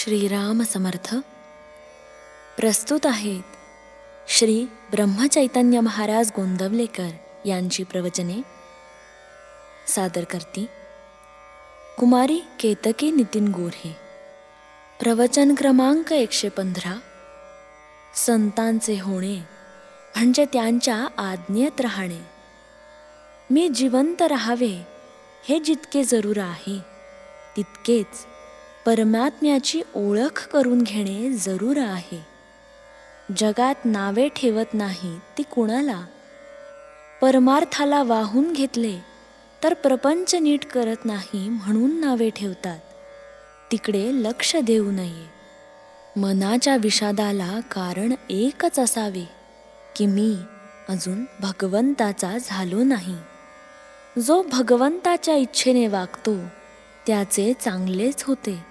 श्रीराम समर्थ प्रस्तुत आहेत श्री ब्रह्मचैतन्य महाराज गोंदवलेकर यांची प्रवचने. सादर करती कुमारी केतकी नितीन गोरे प्रवचन क्रमांक एकशे पंधरा. संतांचे होणे म्हणजे त्यांच्या आज्ञेत राहणे. मी जिवंत राहावे हे जितके जरूर आहे तितकेच परमात्म्याची ओळख करून घेणे जरूर आहे. जगात नावे ठेवत नाही ती कुणाला? परमार्थाला वाहून घेतले तर प्रपंच नीट करत नाही म्हणून नावे ठेवतात. तिकडे लक्ष देऊ नये. मनाच्या विषादाला कारण एकच असावे की मी अजून भगवंताचा झालो नाही. जो भगवंताच्या इच्छेने वागतो त्याचे चांगलेच होते.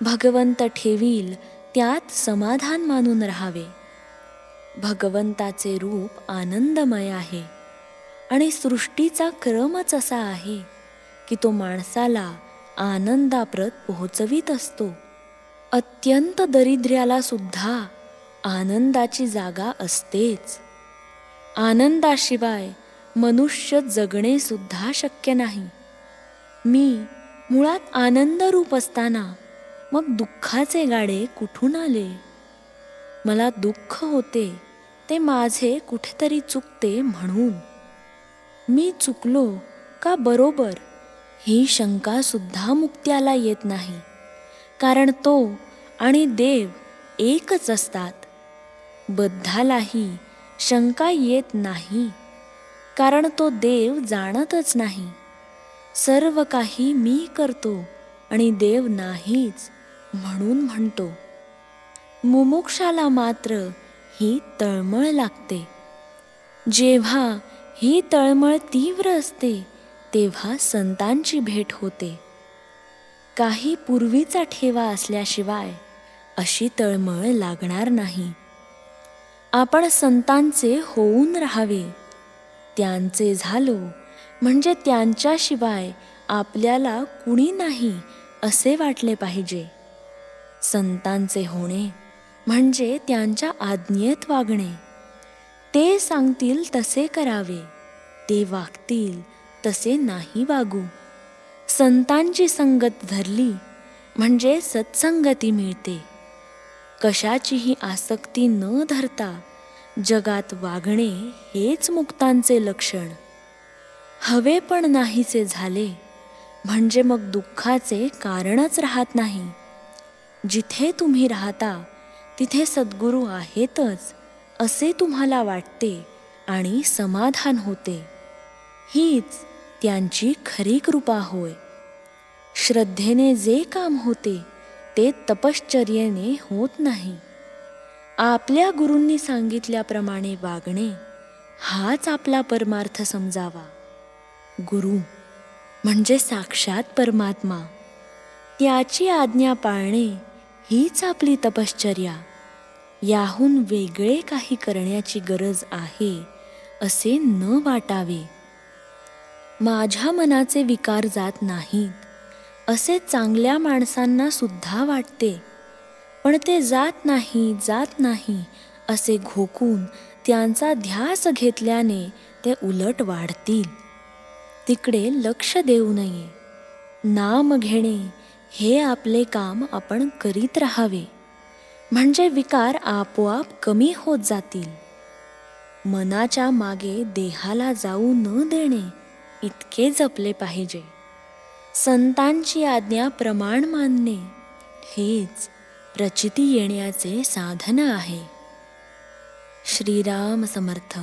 भगवंत ठेवील त्यात समाधान मानून राहावे. भगवंताचे रूप आनंदमय आहे आणि सृष्टीचा क्रमच असा आहे की तो माणसाला आनंदाप्रत पोहोचवीत असतो. अत्यंत दरिद्र्याला सुद्धा आनंदाची जागा असतेच. आनंदाशिवाय मनुष्य जगणे सुद्धा शक्य नाही. मी मुळात आनंदरूप असताना मग दुःखाचे गाडे कुठून आले? मला दुःख होते ते माझे कुठेतरी चुकते म्हणून. मी चुकलो का बरोबर? ही शंका सुद्धा मुक्त्याला येत नाही. कारण तो आणि देव एकच असतात. बद्धालाही शंका येत नाही. कारण तो देव जाणतच नाही. सर्व काही मी करतो आणि देव नाहीच. म्हणून म्हणतो मुमुक्षाला मात्र ही तळमळ लागते. जेव्हा ही तळमळ तीव्र असते तेव्हा संतांची भेट होते. काही पूर्वीचा ठेवा असल्याशिवाय अशी तळमळ लागणार नाही. आपण संतांचे होऊन राहावे. त्यांचे झालो म्हणजे त्यांच्याशिवाय आपल्याला कुणी नाही असे वाटले पाहिजे. संतांचे होणे म्हणजे त्यांच्या आज्ञेत वागणे. ते सांगतील तसे करावे ते वागतील तसे नाही वागू. संतांची संगत धरली म्हणजे सत्संगती मिळते. कशाचीही आसक्ती न धरता जगात वागणे हेच मुक्तांचे लक्षण. हवे पण नाहीसे झाले म्हणजे मग दुःखाचे कारणच राहत नाही. जिथे तुम्ही राहता तिथे सद्गुरू आहेतच असे तुम्हाला वाटते आणि समाधान होते. हीच त्यांची खरी कृपा होय. श्रद्धेने जे काम होते ते तपश्चर्येने होत नाही. आपल्या गुरूंनी सांगितल्याप्रमाणे वागणे हाच आपला परमार्थ समजावा. गुरु म्हणजे साक्षात परमात्मा. त्याची आज्ञा पाळणे हीच आपली तपश्चर्या. याहून वेगळे काही करण्याची गरज आहे असे न वाटावे. माझ्या मनाचे विकार जात नाहीत असे चांगल्या माणसांना सुद्धा वाटते. पण ते जात नाही जात नाही असे घोकून त्यांचा ध्यास घेतल्याने ते उलट वाढतील. तिकडे लक्ष देऊ नये. नाम घेणे हे आपले काम आपण करीत राहावे. म्हणजे विकार आपोआप कमी होत जातील. मनाच्या मागे देहाला जाऊ न देणे इतके जपले पाहिजे. संतांची आज्ञा प्रमाण मानणे हेच प्रचिती येण्याचे साधन आहे. श्रीराम समर्थ.